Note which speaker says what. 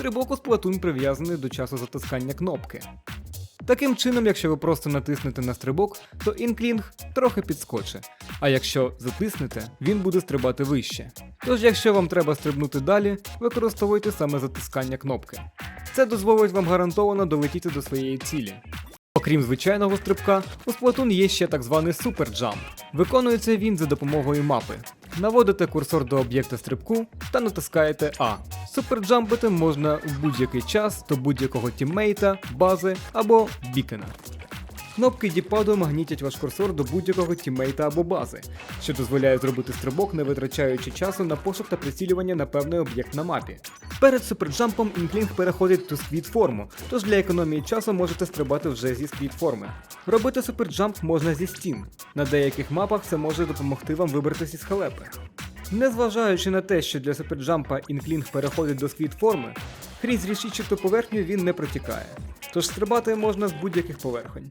Speaker 1: стрибок у Splatoon прив'язаний до часу затискання кнопки. Таким чином, якщо ви просто натиснете на стрибок, то інклінг трохи підскочить, а якщо затиснете, він буде стрибати вище. Тож, якщо вам треба стрибнути далі, використовуйте саме затискання кнопки. Це дозволить вам гарантовано долетіти до своєї цілі. Окрім звичайного стрибка, у Splatoon є ще так званий суперджамп. Виконується він за допомогою мапи. Наводите курсор до об'єкта стрибку та натискаєте А. Суперджампити можна в будь-який час до будь-якого тіммейта, бази або бікена. Кнопки діпаду магнітять ваш курсор до будь-якого тіммейта або бази, що дозволяє зробити стрибок, не витрачаючи часу на пошук та прицілювання на певний об'єкт на мапі. Перед суперджампом інклінг переходить до сквіт форму, тож для економії часу можете стрибати вже зі сквіт форми. Робити суперджамп можна зі стін. На деяких мапах це може допомогти вам вибратися із халепи. Незважаючи на те, що для суперджампа інклінг переходить до сквіт форми, крізь рішічну поверхню він не протікає. Тож стрибати можна з будь-яких поверхонь.